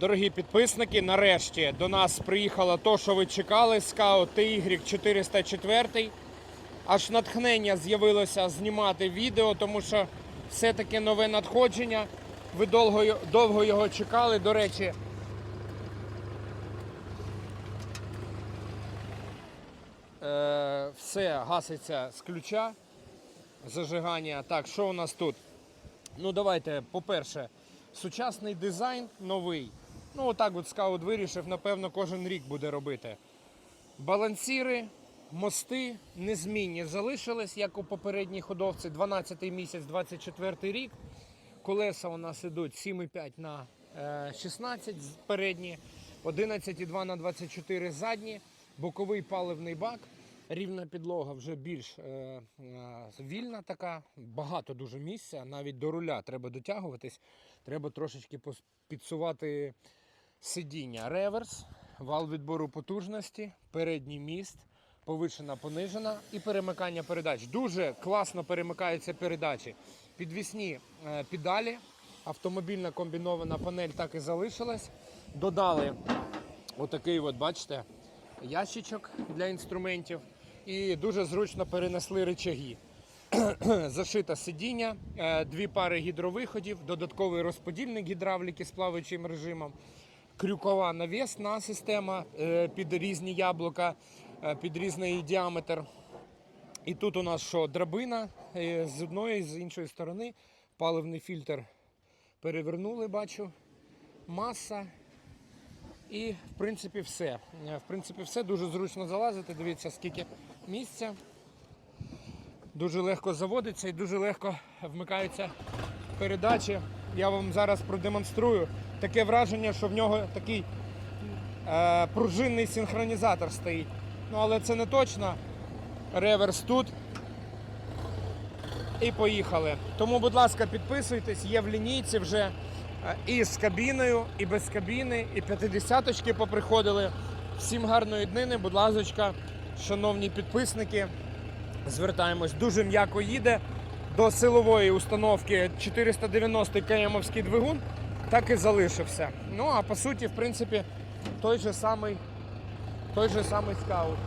Дорогі підписники, нарешті до нас приїхало то, що ви чекали, скаут TY 404. Аж натхнення з'явилося знімати відео, тому що все-таки нове надходження. Ви довго, довго його чекали. До речі, е, все гаситься з ключа зажигання. Так, що у нас тут? Ну, давайте, по-перше, сучасний дизайн новий. Ну, отак от скаут вирішив, напевно, кожен рік буде робити. Балансіри, мости незмінні залишились, як у попередній ходовці. 12 місяць, 24 рік. Колеса у нас ідуть 7,5 на е, 16 з- передні, 11,2 на 24 задні, боковий паливний бак. Рівна підлога вже більш е, е, вільна така, багато дуже місця. Навіть до руля треба дотягуватись, треба трошечки підсувати сидіння. Реверс, вал відбору потужності, передній міст, повишена, понижена і перемикання передач. Дуже класно перемикаються передачі. Підвісні е, педалі, автомобільна комбінована панель так і залишилась. Додали отакий, от, бачите, ящичок для інструментів. І дуже зручно перенесли речаги. Зашите сидіння, е, дві пари гідровиходів, додатковий розподільник гідравліки з плаваючим режимом, крюкова навісна система е, під різні яблука, е, під різний діаметр. І тут у нас що, драбина з одної, з іншої сторони, паливний фільтр перевернули, бачу, маса. І в принципі все. В принципі, все дуже зручно залазити. Дивіться, скільки місця. Дуже легко заводиться і дуже легко вмикаються передачі. Я вам зараз продемонструю. Таке враження, що в нього такий е, пружинний синхронізатор стоїть. Ну, але це не точно. Реверс тут. І поїхали. Тому, будь ласка, підписуйтесь, є в лінійці вже і з кабіною, і без кабіни, і п'ятидесяточки поприходили. Всім гарної днини, будь ласка, шановні підписники. Звертаємось, дуже м'яко їде. До силової установки 490 кмовський двигун так і залишився. Ну а по суті, в принципі, той же самий, той же самий скаут.